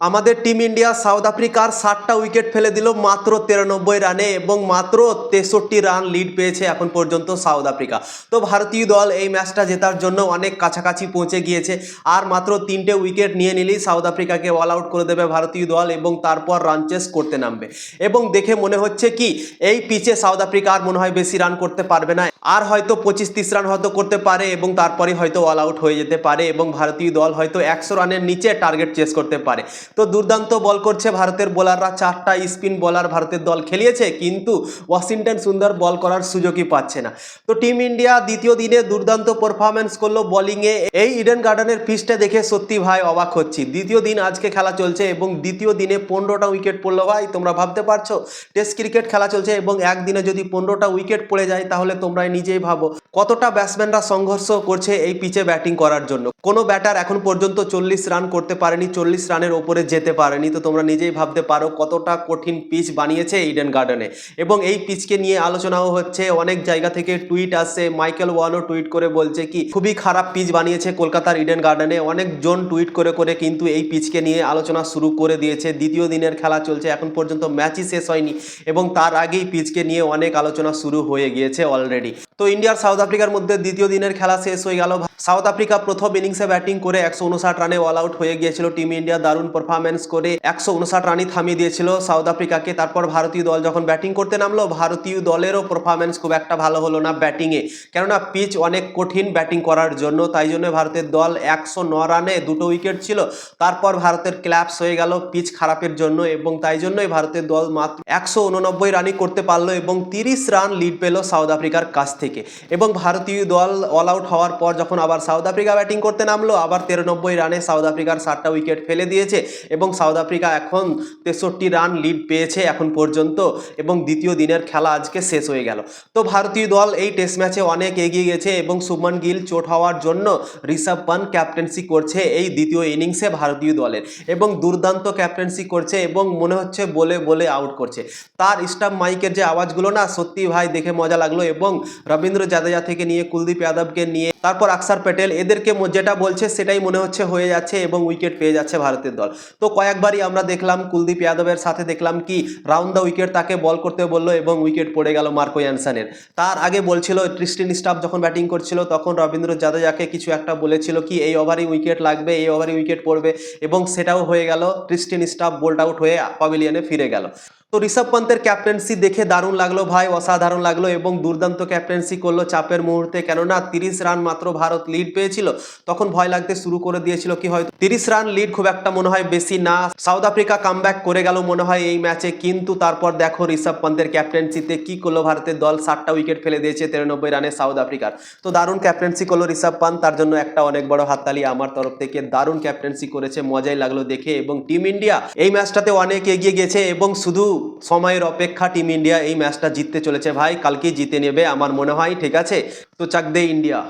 আমাদের team India south আফ্রিকার ষাটটা উইকেট ফেলে দিল মাত্র তিরানব্বই রানে এবং মাত্র তেষট্টি রান লিড পেয়েছে এখন পর্যন্ত সাউথ আফ্রিকা। তো ভারতীয় দল এই ম্যাচটা জেতার জন্য অনেক কাছাকাছি পৌঁছে গিয়েছে আর মাত্র তিনটে উইকেট নিয়ে নিলেই সাউথ আফ্রিকাকে অল আউট করে দেবে ভারতীয় দল এবং তারপর রান চেস করতে নামবে। এবং দেখে মনে হচ্ছে কি, এই পিচে সাউথ আফ্রিকা আর মনে হয় বেশি রান করতে পারবে না। আর হয়তো পঁচিশ তিরিশ রান হয়তো করতে পারে এবং তারপরে হয়তো অল আউট হয়ে যেতে পারে এবং ভারতীয় দল হয়তো একশো রানের নিচে টার্গেট চেস করতে পারে। তো দুর্দান্ত বল করছে ভারতের বোলাররা। চারটা স্পিন বলার ভারতের দল খেলিয়েছে, কিন্তু ওয়াশিংটন সুন্দর বল করার সুযোগই পাচ্ছে না। তো টিম ইন্ডিয়া দ্বিতীয় দিনে দুর্দান্ত পারফরমেন্স করল বোলিংয়ে এই ইডেন গার্ডেনের পিচটা দেখে সত্যি ভাই অবাক হচ্ছি। দ্বিতীয় দিন আজকে খেলা চলছে এবং দ্বিতীয় দিনে পনেরোটা উইকেট পড়ল ভাই, তোমরা ভাবতে পারছ? টেস্ট ক্রিকেট খেলা চলছে এবং একদিনে যদি পনেরোটা উইকেট পড়ে যায়, তাহলে তোমরা নিজেই ভাবো কতটা ব্যাটসম্যানরা সংঘর্ষ করছে এই পিচে ব্যাটিং করার জন্য। কোনো ব্যাটার এখন পর্যন্ত চল্লিশ রান করতে পারেনি, চল্লিশ রানের ওপরে যেতে পারেনি। তো তোমরা নিজেই ভাবতে পারো কতটা কঠিন পিচ বানিয়েছে ইডেন গার্ডেনে এবং এই পিচকে নিয়ে আলোচনাও হচ্ছে। অনেক জায়গা থেকে টুইট আসছে। মাইকেল ওয়ানও টুইট করে বলছে কি, খুবই খারাপ পিচ বানিয়েছে কলকাতার ইডেন গার্ডেনে অনেকজন টুইট করে করে কিন্তু এই পিচকে নিয়ে আলোচনা শুরু করে দিয়েছে। দ্বিতীয় দিনের খেলা চলছে। এখন পর্যন্ত ম্যাচই শেষ হয়নি এবং তার আগেই পিচকে নিয়ে অনেক আলোচনা শুরু হয়ে গিয়েছে অলরেডি তো ইন্ডিয়ার সাউথ আফ্রিকার মধ্যে দ্বিতীয় দিনের খেলা শেষ হয়ে গেল। সাউথ আফ্রিকা প্রথম ইনিংসে ব্যাটিং করে একশো উনষাট রানে অল আউট হয়ে গিয়েছিল। টিম ইন্ডিয়া দারুণ পারফরমেন্স করে একশো উনষাট রানই থামিয়ে দিয়েছিল সাউথ আফ্রিকাকে। তারপর ভারতীয় দল যখন ব্যাটিং করতে নামলো, ভারতীয় দলেরও পারফরমেন্স খুব একটা ভালো হলো না ব্যাটিংয়ে। কেননা পিচ অনেক কঠিন ব্যাটিং করার জন্য, তাই জন্য ভারতের দল একশো ন রানে দুটো উইকেট ছিল। তারপর ভারতের ক্ল্যাপস হয়ে গেল পিচ খারাপের জন্য এবং তাই জন্যই ভারতের দল মাত্র একশো উননব্বই রানই করতে পারল এবং তিরিশ রান লিড পেল সাউথ আফ্রিকার কাছ থেকে। এবং ভারতীয় দল অল আউট হওয়ার পর যখন আবার সাউথ আফ্রিকা ব্যাটিং করতে নামলো, আবার তিরানব্বই রানে সাউথ আফ্রিকার ষাটটা উইকেট ফেলে দিয়েছে এবং সাউথ আফ্রিকা এখন তেষট্টি রান লিড পেয়েছে এখন পর্যন্ত এবং দ্বিতীয় দিনের খেলা আজকে শেষ হয়ে গেল। তো ভারতীয় দল এই টেস্ট ম্যাচে অনেক এগিয়ে গেছে এবং শুভমান গিল চোট হওয়ার জন্য ঋষভ পান ক্যাপ্টেন্সি করছে এই দ্বিতীয় ইনিংসে ভারতীয় দলের এবং দুর্দান্ত ক্যাপ্টেন্সি করছে এবং মনে হচ্ছে বলে বলে আউট করছে। তার স্টাম্প মাইকের যে আওয়াজগুলো না সত্যি ভাই দেখে মজা লাগল এবং রবীন্দ্র জাদেজা থেকে নিয়ে, কুলদীপ যাদবকে নিয়ে, তারপর আকসার প্যাটেল এদেরকে যেটা বলছে সেটাই মনে হচ্ছে হয়ে যাচ্ছে এবং উইকেট পেয়ে যাচ্ছে ভারতের দল। তো কয়েকবারই আমরা দেখলাম, কুলদীপ যাদবের সাথে দেখলাম কি রাউন্ড দ্য উইকেট তাকে বল করতে বলল এবং উইকেট পড়ে গেল মার্কো ইয়ানসানের তার আগে বলছিল ট্রিস্টিন স্টাফ যখন ব্যাটিং করছিল, তখন রবীন্দ্র জাদেজাকে কিছু একটা বলেছিল কি, এই ওভারই উইকেট লাগবে, এই ওভারই উইকেট পড়বে এবং সেটাও হয়ে গেল ট্রিস্টিন স্টাফ বোল্ড আউট হয়ে পাভিলিয়নে ফিরে গেল। তো ঋষভ পন্তের ক্যাপ্টেন্সি দেখে দারুণ লাগল ভাই, অসাধারণ লাগল এবং দুর্দান্ত ক্যাপ্টেন্সি করল চাপের মুহূর্তে। কেননা তিরিশ রান মাত্র ভারত লিড পেয়েছিল, তখন ভয় লাগতে শুরু করে দিয়েছিল কি হয়তো তিরিশ রান লিড খুব একটা মনে হয় বেশি না। সাউথ আফ্রিকা কামব্যাক করে গেল মনে হয় এই ম্যাচে কিন্তু তারপর দেখো ঋষভ পন্তের ক্যাপ্টেন্সিতে কি করল ভারতের দল ষাটটা উইকেট ফেলে দিয়েছে তিরানব্বই রানে সাউথ আফ্রিকার তো দারুণ ক্যাপ্টেন্সি করল ঋষভ পান্ত, তার জন্য একটা অনেক বড় হাততালি আমার তরফ থেকে। দারুণ ক্যাপ্টেন্সি করেছে, মজাই লাগল দেখে এবং টিম ইন্ডিয়া এই ম্যাচটাতে অনেক এগিয়ে গেছে এবং শুধু সময়ের অপেক্ষা টিম ইন্ডিয়া এই ম্যাচটা জিততে চলেছে। ভাই, কালকেই জিতে নেবে আমার মনে হয়, ঠিক আছে? তো চাক দে ইন্ডিয়া।